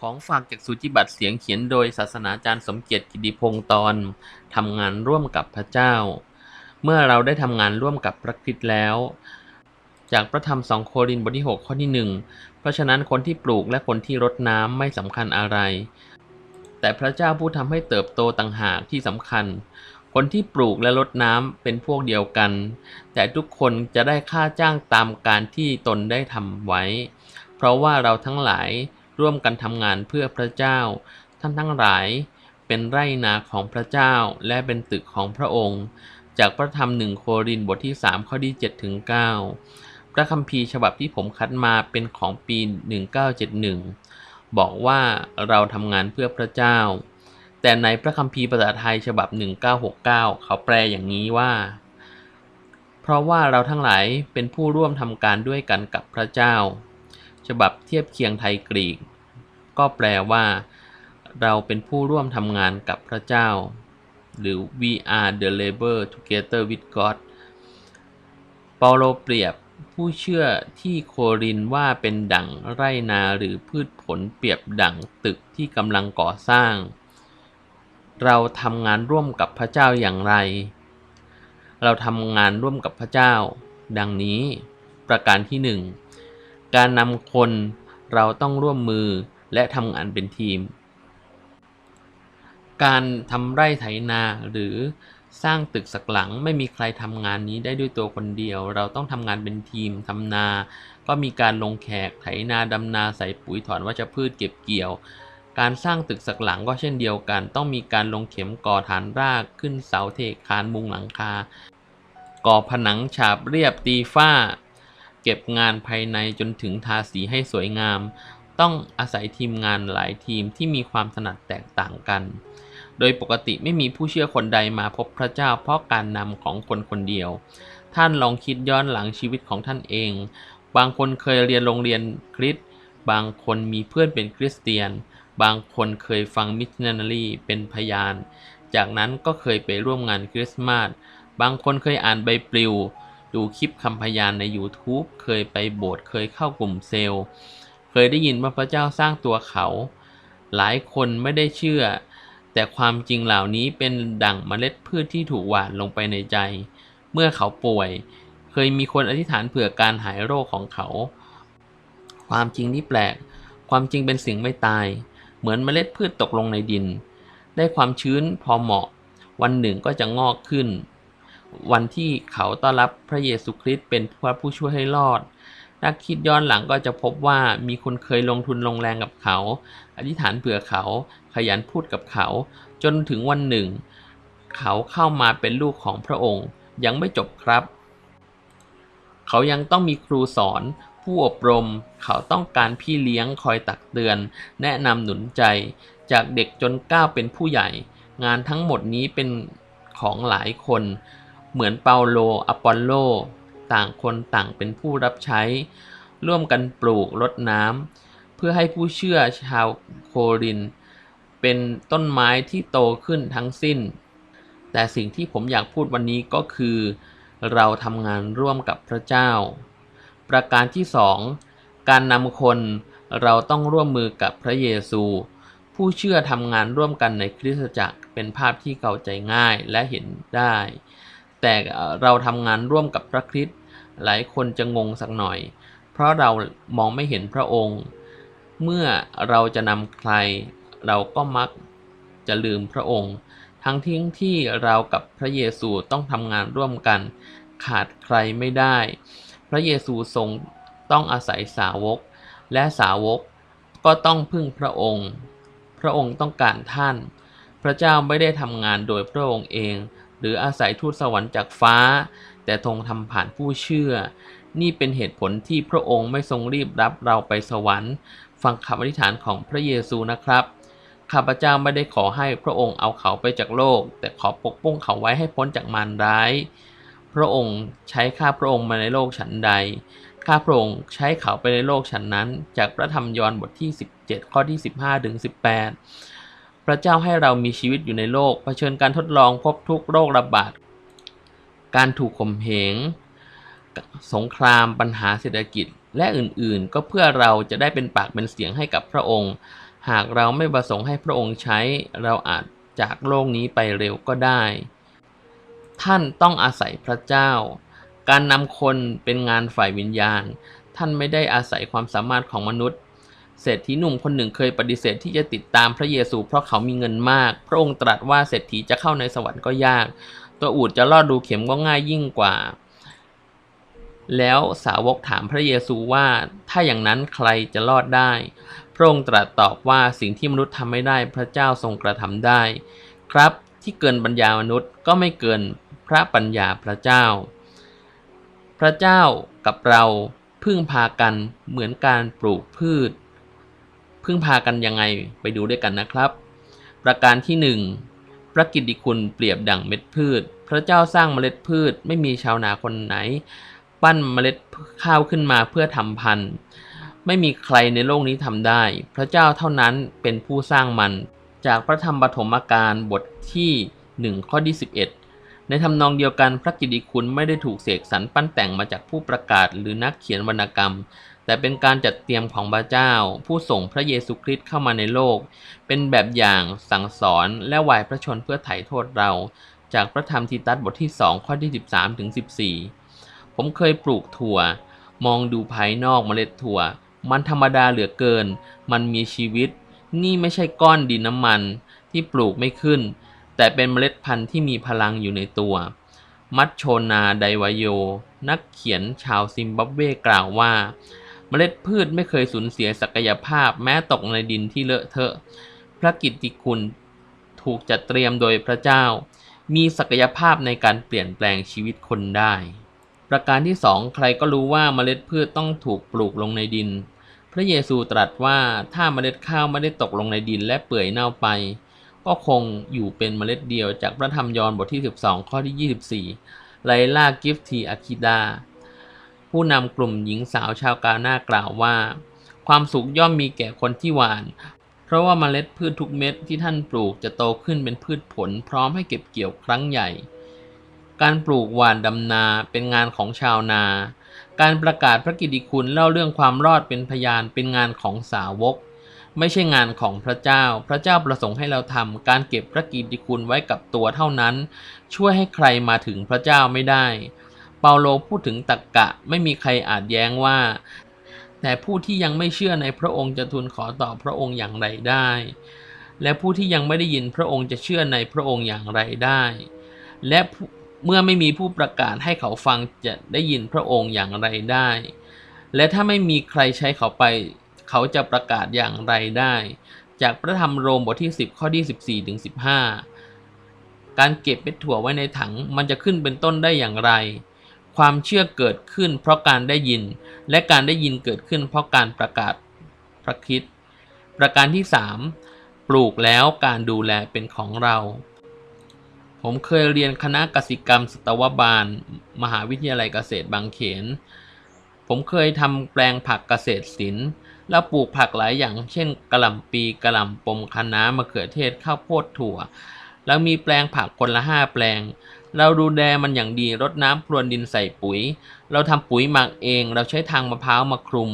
ของฝากจากสุจิบัตรเสียงเขียนโดยศาสนาจารย์สมเกียรติกิติพงศ์ตอนทำงานร่วมกับพระเจ้า เมื่อเราได้ทำงานร่วมกับพระคริสต์แล้ว จากพระธรรมสองโครินธ์บทที่ 6 ข้อที่หนึ่งเพราะฉะนั้นคนที่ปลูกและคนที่รดน้ำไม่สำคัญอะไร แต่พระเจ้าผู้ทำให้เติบโตต่างหากที่สำคัญ คนที่ปลูกและรดน้ำเป็นพวกเดียวกัน แต่ทุกคนจะได้ค่าจ้างตามการที่ตนได้ทำไว้ เพราะว่าเราทั้งหลาย ร่วมกันทำงานเพื่อพระเจ้า ท่านทั้งหลายเป็นไร่นาของพระเจ้าและเป็นตึกของพระองค์ จากพระธรรมหนึ่งโครินบทที่ 3 ข้อที่7ถึง9พระคัมภีร์ฉบับที่ผมคัดมาเป็นของปี 1971 บอกว่าเราทำงานเพื่อพระเจ้า แต่ในพระคัมภีร์ภาษาไทยฉบับ 1969 เขาแปลอย่างนี้ว่า เพราะว่าเราทั้งหลายเป็นผู้ร่วมทำการด้วยกันกับพระเจ้า ฉบับเทียบเคียงไทยกรีก ก็แปลว่า เราเป็นผู้ร่วมทำงานกับพระเจ้า หรือ we are the labor together with God เปาโลเปรียบผู้เชื่อที่โครินว่าเป็นดั่งไรนาหรือพืชผลเปรียบดั่งตึกที่กำลังก่อสร้าง เราทำงานร่วมกับพระเจ้าอย่างไร เราทำงานร่วมกับพระเจ้า ดังนี้ ประการที่หนึ่งการนำคนเราต้องร่วมมือ และทำงานเป็นทีม การทำไร่ไถนาหรือสร้างตึกสักหลังไม่มีใครทำงานนี้ได้ด้วยตัวคนเดียว เราต้องทำงานเป็นทีมทำนา ก็มีการลงแขกไถนาดำนาใส่ปุ๋ยถอนวัชพืชเก็บเกี่ยว การสร้างตึกสักหลังก็เช่นเดียวกัน ต้องมีการลงเข็มก่อฐานรากขึ้นเสาเทคานมุงหลังคา ก่อผนังฉาบเรียบตีฝ้า เก็บงานภายในจนถึงทาสีให้สวยงาม ต้องอาศัยทีมงานหลายทีมที่มีความถนัดแตกต่างกัน โดยปกติไม่มีผู้เชื่อคนใดมาพบพระเจ้าเพราะการนำของคนคนเดียว ท่านลองคิดย้อนหลังชีวิตของท่านเอง บางคนเคยเรียนโรงเรียนคริสต์ บางคนมีเพื่อนเป็นคริสเตียน บางคนเคยฟังมิชชันนารีเป็นพยาน จากนั้นก็เคยไปร่วมงานคริสต์มาส บางคนเคยอ่านใบปลิว ดูคลิปคำพยานใน YouTube เคยไปโบสถ์ เคยเข้ากลุ่มเซลล์ เคยได้ยินว่าพระเจ้าสร้างตัวเขา หลายคนไม่ได้เชื่อ แต่ความจริงเหล่านี้เป็นดั่งเมล็ดพืชที่ถูกหว่านลงไปในใจ เมื่อเขาป่วย เคยมีคนอธิษฐานเผื่อการหายโรคของเขา ความจริงนี่แปลก ความจริงเป็นสิ่งไม่ตาย เหมือนเมล็ดพืชตกลงในดิน ได้ความชื้นพอเหมาะ วันหนึ่งก็จะงอกขึ้น วันที่เขาต้อนรับพระเยซูคริสต์เป็นพระผู้ช่วยให้รอด นักคิดย้อนหลังก็จะพบว่ามีคนเคยลงทุนลงแรงกับเขา อธิษฐานเผื่อเขา ขยันพูดกับเขา จนถึงวันหนึ่ง เขาเข้ามาเป็นลูกของพระองค์ ยังไม่จบครับ เขายังต้องมีครูสอน ผู้อบรม เขาต้องการพี่เลี้ยงคอยตักเตือน แนะนำหนุนใจ จากเด็กจนก้าวเป็นผู้ใหญ่ งานทั้งหมดนี้เป็นของหลายคน เหมือนเปาโล อปอลโล ต่างคนต่างเป็นผู้รับใช้ ร่วมกันปลูกรดน้ำเพื่อให้ผู้เชื่อชาวโคริน เป็นต้นไม้ที่โตขึ้นทั้งสิ้น แต่สิ่งที่ผมอยากพูดวันนี้ก็คือ เราทำงานร่วมกับพระเจ้า ประการที่สองการนำคนเราต้องร่วมมือกับพระเยซู ผู้เชื่อทำงานร่วมกันในคริสตจักรเป็นภาพที่เข้าใจง่ายและเห็นได้ แต่เราทำงานร่วมกับพระคริสต์ หลายคนจะงงสักหน่อย เพราะเรามองไม่เห็นพระองค์ เมื่อเราจะนำใคร เราก็มักจะลืมพระองค์ ทั้งที่ที่เรากับพระเยซูต้องทำงานร่วมกัน ขาดใครไม่ได้ พระเยซูทรงต้องอาศัยสาวก และสาวกก็ต้องพึ่งพระองค์ พระองค์ต้องการท่าน พระเจ้าไม่ได้ทำงานโดยพระองค์เอง หรืออาศัยทูตสวรรค์จากฟ้า แต่ทรงทำผ่านผู้เชื่อ นี่เป็นเหตุผลที่พระองค์ไม่ทรงรีบรับเราไปสวรรค์ ฟังคำอธิษฐานของพระเยซูนะครับข้าพเจ้าไม่ได้ขอให้พระองค์เอาเขาไปจากโลก แต่ขอปกป้องเขาไว้ให้พ้นจากมารร้าย พระองค์ใช้ข้าพระองค์มาในโลกฉันใด ข้าพระองค์ใช้เขาไปในโลกฉันนั้น จากพระธรรมยอห์นบทที่ 17 ข้อที่ 15ถึง18 พระเจ้าให้เรามีชีวิตอยู่ในโลกเผชิญการทดลองพบทุกโรคระบาด การถูกข่มเหง สงครามปัญหาเศรษฐกิจและอื่นๆ ก็เพื่อเราจะได้เป็นปากเป็นเสียงให้กับพระองค์ หากเราไม่ประสงค์ให้พระองค์ใช้ เราอาจจากโลกนี้ไปเร็วก็ได้ ท่านต้องอาศัยพระเจ้า การนำคนเป็นงานฝ่ายวิญญาณ ท่านไม่ได้อาศัยความสามารถของมนุษย์ เศรษฐีหนุ่มคนหนึ่งเคยปฏิเสธที่จะติดตามพระเยซูเพราะเขามีเงินมาก พระองค์ตรัสว่าเศรษฐีจะเข้าในสวรรค์ก็ยาก ตัวอูดจะลอดดูเข็มก็ง่ายยิ่งกว่า แล้วสาวกถามพระเยซูว่าถ้าอย่างนั้นใครจะรอดได้ พระองค์ตรัสตอบว่าสิ่งที่มนุษย์ทำไม่ได้พระเจ้าทรงกระทำได้ ครับที่เกินปัญญามนุษย์ก็ไม่เกินพระปัญญาพระเจ้า พระเจ้ากับเราพึ่งพากันเหมือนการปลูกพืช พึ่งพากันยังไงไปดูด้วยกันนะครับ ประการที่หนึ่ง พระกิตติคุณเปรียบดั่งเม็ดพืช พระเจ้าสร้างเมล็ดพืช ไม่มีชาวนาคนไหน ปั้นเมล็ดข้าวขึ้นมาเพื่อทำพันธุ์ไม่มีใครในโลกนี้ทำได้ พระเจ้าเท่านั้นเป็นผู้สร้างมัน จากพระธรรมปฐมกาลบทที่1ข้อที่11 ในทำนองเดียวกันพระกิตติคุณไม่ได้ถูกเสกสรรปั้นแต่งมาจากผู้ประกาศหรือนักเขียนวรรณกรรม แต่เป็นการจัดเตรียมของพระเจ้า ผู้ส่งพระเยซูคริสต์เข้ามาในโลก เป็นแบบอย่างสั่งสอนและวายพระชนเพื่อไถ่โทษเรา จากพระธรรมทีตัสบทที่ 2 ข้อที่ 13ถึง14 ผมเคยปลูกถั่ว มองดูภายนอกเมล็ดถั่ว มันธรรมดาเหลือเกิน มันมีชีวิต นี่ไม่ใช่ก้อนดินน้ำมันที่ปลูกไม่ขึ้น แต่เป็นเมล็ดพันธุ์ที่มีพลังอยู่ในตัว มัตโชนาไดวายโย นักเขียนชาวซิมบับเวกล่าวว่า เมล็ดพืชไม่เคยสูญเสียศักยภาพแม้ตกในดินที่เลอะเทอะ พระกิตติคุณถูกจัดเตรียมโดยพระเจ้า มีศักยภาพในการเปลี่ยนแปลงชีวิตคนได้ ประการที่สองใครก็รู้ว่าเมล็ดพืชต้องถูกปลูกลงในดิน พระเยซูตรัสว่าถ้าเมล็ดข้าวไม่ได้ตกลงในดินและเปื่อยเน่าไป ก็คงอยู่เป็นเมล็ดเดียวจากพระธรรมยอห์นบทที่ 12 ข้อที่ 24 ไลล่ากิฟทีอาคิดา ผู้นำกลุ่มหญิงสาวชาวกาหน้ากล่าวว่า ความสุขย่อมมีแก่คนที่หวาน เพราะว่าเมล็ดพืชทุกเม็ดที่ท่านปลูกจะโตขึ้นเป็นพืชผล พร้อมให้เก็บเกี่ยวครั้งใหญ่ การปลูกหวานดำนาเป็นงานของชาวนา การประกาศพระกิติคุณเล่าเรื่องความรอดเป็นพยานเป็นงานของสาวก ไม่ใช่งานของพระเจ้า พระเจ้าประสงค์ให้เราทำการเก็บพระกิติคุณไว้กับตัวเท่านั้น ช่วยให้ใครมาถึงพระเจ้าไม่ได้ เปาโลพูดถึงตักกะไม่มีใครอาจแย้งว่า แต่ผู้ที่ยังไม่เชื่อในพระองค์จะทูลขอต่อพระองค์อย่างไรได้ และผู้ที่ยังไม่ได้ยินพระองค์จะเชื่อในพระองค์อย่างไรได้ และเมื่อไม่มีผู้ประกาศให้เขาฟังจะได้ยินพระองค์อย่างไรได้ และถ้าไม่มีใครใช้เขาไป เขาจะประกาศอย่างไรได้ จากพระธรรมโรมบทที่ 10 ข้อที่14ถึง15 การเก็บเม็ดถั่วไว้ในถังมันจะขึ้นเป็นต้นได้อย่างไร ความเชื่อเกิดขึ้นเพราะการได้ยิน และการได้ยินเกิดขึ้นเพราะการประกาศพระคิด ประการที่ 3 ปลูกแล้วการดูแลเป็นของเรา ผมเคยเรียนคณะกสิกรรมสตวบาล มหาวิทยาลัยเกษตรบางเขน ผมเคยทำแปลงผักเกษตรศิลป์แล้วปลูกผักหลายอย่าง เช่นกระหล่ำปีกระหล่ำปมคะน้ามะเขือเทศข้าวโพดถั่ว แล้วมีแปลงผักคนละห้าแปลง เราดูแลมันอย่างดีรดน้ำพรวนดินใส่ปุ๋ย เราทำปุ๋ยหมักเอง เราใช้ทางมะพร้าวมาคลุม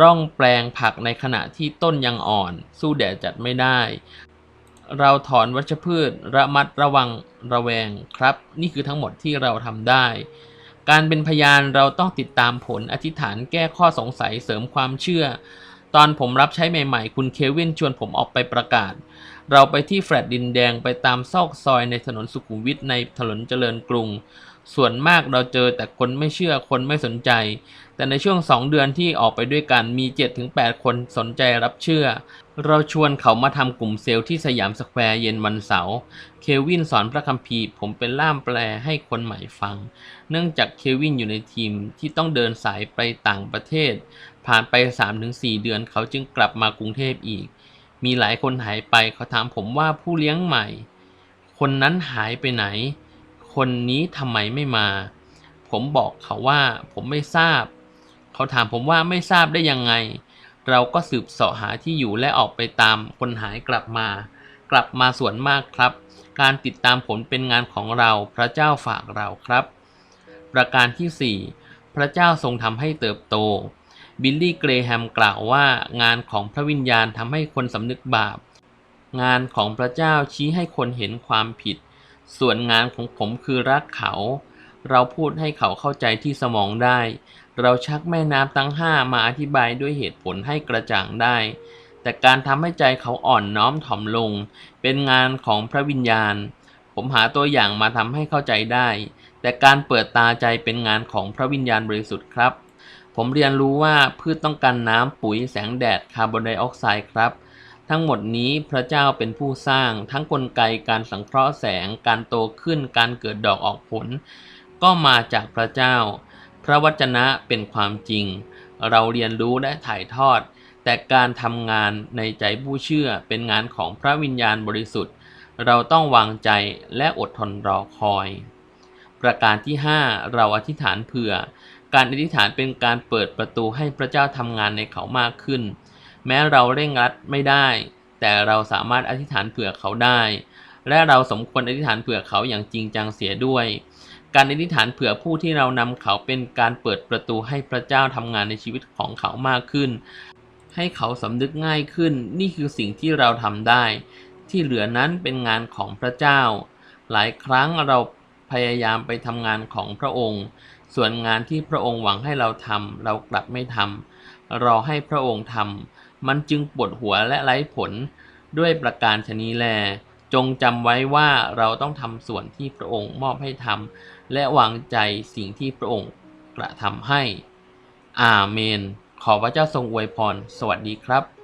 ร่องแปลงผักในขณะที่ต้นยังอ่อน สู้แดดจัดไม่ได้ เราถอนวัชพืช ระมัดระวังระแวงครับ นี่คือทั้งหมดที่เราทำได้ การเป็นพยานเราต้องติดตามผลอธิษฐานแก้ข้อสงสัยเสริมความเชื่อ ตอนผมรับใช้ใหม่ ๆ คุณเควินชวนผมออกไปประกาศ เราไปที่แฟลตดินแดงไปตามซอกซอยในถนนสุขุมวิทในถนนเจริญกรุง ส่วนมากเราเจอแต่คนไม่เชื่อคนไม่สนใจ แต่ในช่วงสองเดือนที่ออกไปด้วยกันมี 7-8 คนสนใจรับเชื่อ เราชวนเขามาทำกลุ่มเซลล์ที่สยามสแควร์เย็นวันเสาร์เควินสอนพระคัมภีร์ผมเป็นล่ามแปลให้คนใหม่ฟัง เนื่องจากเควินอยู่ในทีมที่ต้องเดินสายไปต่างประเทศ ผ่านไป 3-4 เดือนเขาจึงกลับมากรุงเทพอีก มีหลายคนหายไปเขาถามผมว่าผู้เลี้ยงใหม่ คนนั้นหายไปไหน คนนี้ทำไมไม่มา ผมบอกเขาว่าผมไม่ทราบ เขาถามผมว่าไม่ทราบได้ยังไง เราก็สืบเสาะหาที่อยู่และออกไปตามคนหายกลับมา กลับมาส่วนมากครับ การติดตามผลเป็นงานของเราพระเจ้าฝากเราครับ ประการที่ 4 พระเจ้าทรงทำให้เติบโต บิลลี่เกรแฮมกล่าวว่างานของพระวิญญาณทำให้คนสำนึกบาป งานของพระเจ้าชี้ให้คนเห็นความผิด ส่วนงานของผมคือรักเขา เราพูดให้เขาเข้าใจที่สมองได้ เราชักแม่น้ำทั้งห้ามาอธิบายด้วยเหตุผลให้กระจ่างได้ แต่การทำให้ใจเขาอ่อนน้อมถ่อมลง เป็นงานของพระวิญญาณ ผมหาตัวอย่างมาทำให้เข้าใจได้ แต่การเปิดตาใจเป็นงานของพระวิญญาณบริสุทธิ์ครับ ผมเรียนรู้ว่าพืชต้องการน้ำปุ๋ยแสงแดดคาร์บอนไดออกไซด์ครับ ทั้งหมดนี้พระเจ้าเป็นผู้สร้าง ทั้งกลไกการสังเคราะห์แสง การโตขึ้น การเกิดดอกออกผล ก็มาจากพระเจ้า พระวจนะเป็นความจริง เราเรียนรู้และถ่ายทอด แต่การทำงานในใจผู้เชื่อเป็นงานของพระวิญญาณบริสุทธิ์ เราต้องวางใจและอดทนรอคอย ประการที่ 5 เราอธิษฐานเผื่อ การอธิษฐานเป็นการเปิดประตูให้พระเจ้าทำงานในเขามากขึ้น แม้เราเร่งรัดไม่ได้ แต่เราสามารถอธิษฐานเผื่อเขาได้ และเราสมควรอธิษฐานเผื่อเขาอย่างจริงจังเสียด้วย การอธิษฐานเผื่อผู้ที่เรานำเขาเป็นการเปิดประตูให้พระเจ้าทำงานในชีวิตของเขามากขึ้น ให้เขาสำนึกง่ายขึ้น นี่คือสิ่งที่เราทำได้ ที่เหลือนั้นเป็นงานของพระเจ้า หลายครั้งเราพยายามไปทำงานของพระองค์ ส่วนงานที่พระองค์หวังให้เราทำเรากลับไม่ทำรอให้พระองค์ทำมันจึงปวดหัวและไร้ผลด้วยประการชนีแล จงจำไว้ว่าเราต้องทำส่วนที่พระองค์มอบให้ทำและวางใจสิ่งที่พระองค์กระทำให้ อาเมน ขอพระเจ้าทรงอวยพร สวัสดีครับ